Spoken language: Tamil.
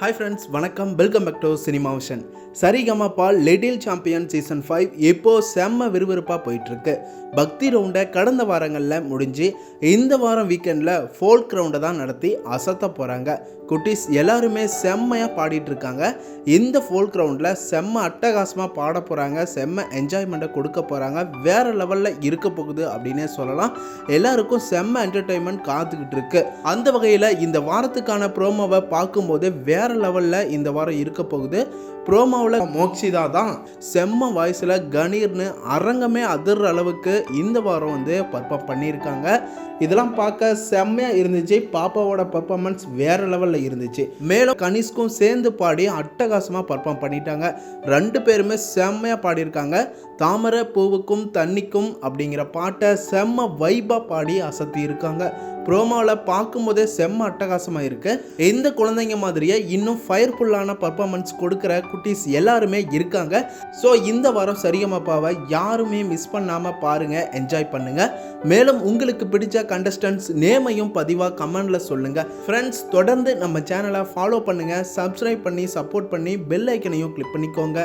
ஹாய் ஃப்ரெண்ட்ஸ் வணக்கம். Welcome back to cinema vision Saregamapa little champion season five இப்போ செம்ம விறுவிறுப்பாக போயிட்டுருக்கு. பக்தி ரவுண்டை கடந்த வாரங்களில் முடிஞ்சு இந்த வாரம் வீக்கெண்டில் ஃபோல்க் ரவுண்டை தான் நடத்தி அசத்த போகிறாங்க குட்டீஸ் எல்லாருமே செம்மையாக பாடிட்டு இருக்காங்க இந்த ஃபோல்க் ரவுண்டில் செம்ம அட்டகாசமாக பாட போகிறாங்க செம்ம என்ஜாய்மெண்ட்டை கொடுக்க போகிறாங்க வேறு லெவலில் இருக்க போகுது அப்படின்னே சொல்லலாம். எல்லாருக்கும் செம்ம என்டர்டெயின்மெண்ட் காத்துக்கிட்டு இருக்கு அந்த வகையில் இந்த வாரத்துக்கான ப்ரோமோவை பார்க்கும்போது வேற லெவலில் இந்த வாரம் இருக்க போகுது. ப்ரோமோவில் மோக்ஷிதா தான் செம்ம வாய்ஸில் கணீர்னு அரங்கமே அதிர்ற அளவுக்கு இந்த வாரம் வந்து பர்ஃபார்ம் பண்ணியிருக்காங்க. இதெல்லாம் பார்க்க செம்மையாக இருந்துச்சு. பாப்பாவோட பர்ஃபார்மன்ஸ் வேற லெவலில் இருந்துச்சு. மேலும் கனிஷ்கும் சேர்ந்து பாடி அட்டகாசமாக பர்ஃபார்ம் பண்ணிட்டாங்க. ரெண்டு பேருமே செம்மையாக பாடியிருக்காங்க. தாமரை பூவுக்கும் தண்ணிக்கும் அப்படிங்கிற பாட்டை செம்ம வைபாக பாடி அசத்தி இருக்காங்க ப்ரோமோவில் பார்க்கும்போதே செம்ம அட்டகாசமாக இருக்குது இந்த குழந்தைங்க மாதிரியே இன்னும் ஃபயர்ஃபுல்லான பர்ஃபார்மன்ஸ் கொடுக்குற குட்டீஸ் எல்லாருமே இருக்காங்க. ஸோ இந்த வாரம் சரியமாப்பாவை யாருமே மிஸ் பண்ணாமல் பாருங்கள் என்ஜாய் பண்ணுங்கள் மேலும் உங்களுக்கு பிடிச்ச கண்டஸ்டன்ஸ் நேமையும் பதிவாக கமெண்டில் சொல்லுங்கள் ஃப்ரெண்ட்ஸ் தொடர்ந்து நம்ம சேனலை ஃபாலோ பண்ணுங்கள் சப்ஸ்கிரைப் பண்ணி சப்போர்ட் பண்ணி பெல் ஐக்கனையும் கிளிக் பண்ணிக்கோங்க.